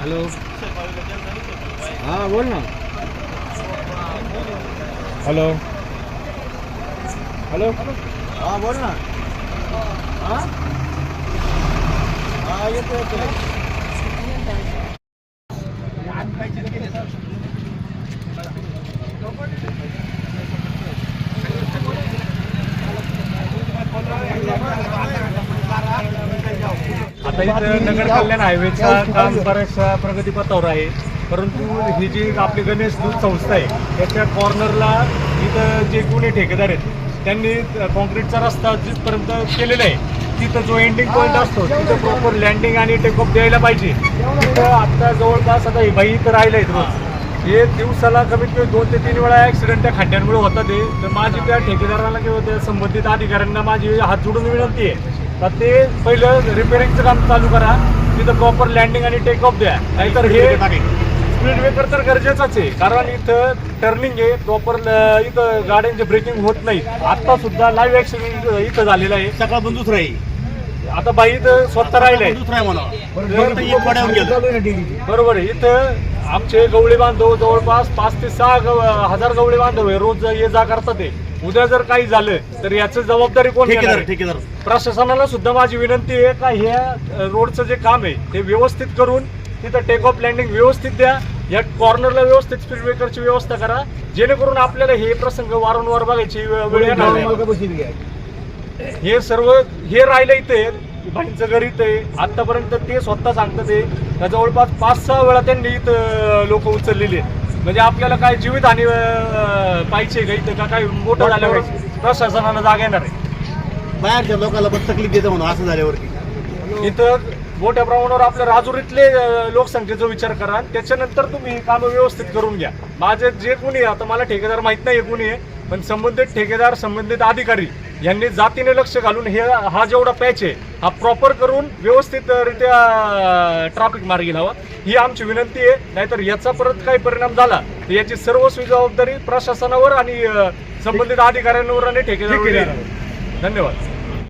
Hello. Ah, bueno. Hello. Hello. Ah, bueno. Ah. Ah, yo te voy. नगर कल्याण हायवेचा काम बऱ्याचशा प्रगतीपथावर आहे. परंतु ही जी आपली गणेश दूध संस्था आहे त्याच्या कॉर्नरला इथं जे कोणी ठेकेदार आहेत त्यांनी कॉन्क्रीटचा रस्ता जिथपर्यंत केलेला आहे तिथं जो एंडिंग पॉईंट असतो तिथं प्रॉपर लँडिंग आणि टेकऑफ द्यायला पाहिजे. तिथं आता जवळपास आता ही बाई इथं राहिलं आहेत रोज हे दिवसाला कमीत कमी दोन ते तीन वेळा ऍक्सिडेंट त्या खड्ड्यांमुळे होतात ते तर माझी त्या ठेकेदाराला किंवा त्या संबंधित अधिकाऱ्यांना माझी हात जोडून विनंती आहे. तर ते पहिलं रिपेअरिंगचं काम चालू करा. तिथं प्रॉपर लँडिंग आणि टेक ऑफ द्या. नाहीतर हे स्पीड ब्रेकर तर गरजेचंच आहे. कारण इथं टर्निंग आहे प्रॉपर इथं गाड्यांचे ब्रेकिंग होत नाही आता सुद्धा लाईव्ह ऍक्सिडेंट इथं झालेला आहे. सकाळ दुसरा आहे. आता बाई इथं स्वतः राहिलंय. बरोबर आहे. इथं आमचे गवळे बांधव जवळपास पाच ते सहा गव- हजार गवळे बांधव आहे रोज ये जा करतात ते उद्या जर काही झालं तर याची जबाबदारी कोण घेणार ठेकेदार आहे? ठेकेदार. प्रशासनाला सुद्धा माझी विनंती आहे का ह्या रोडचं जे काम आहे ते व्यवस्थित करून तिथं टेक ऑफ लँडिंग व्यवस्थित द्या. या कॉर्नरला व्यवस्थित स्पीड ब्रेकरची व्यवस्था करा. जेणेकरून आपल्याला हे प्रसंग वारंवार बघायची वे- वेळ येणार नाही. हे सर्व हे राहिलं इथे. बाईंचं घर इथे. आतापर्यंत ते स्वतः सांगतात ते जवळपास पाच सहा वेळा त्यांनी इथं लोक उचललेली आहेत. म्हणजे आपल्याला काय जीवित हानी अं, पाहिजे का इथं का काय मोठं झाल्यावर प्रशासनाला जाग येणार आहे. बाहेरच्या लोकांना पण तकलीफ देतं म्हणून असं झाल्यावरती. इथं मोठ्या प्रमाणावर आपल्या राजुरीतले लोकसंख्येचा विचार करा त्याच्यानंतर तुम्ही कामं व्यवस्थित करून घ्या. माझे जे कोणी आहे, आता मला ठेकेदार माहीत नाही कोणी आहे पण संबंधित ठेकेदार संबंधित अधिकारी यांनी जातीने लक्ष घालून हे हा जेवढा पॅच आहे हा प्रॉपर करून व्यवस्थितरित्या ट्रॅफिक मार्गी लावा. ही आमची विनंती आहे. नाहीतर याचा परत काही परिणाम झाला तर याची सर्वस्वी जबाबदारी प्रशासनावर आणि संबंधित अधिकाऱ्यांवर आणि येईल. धन्यवाद.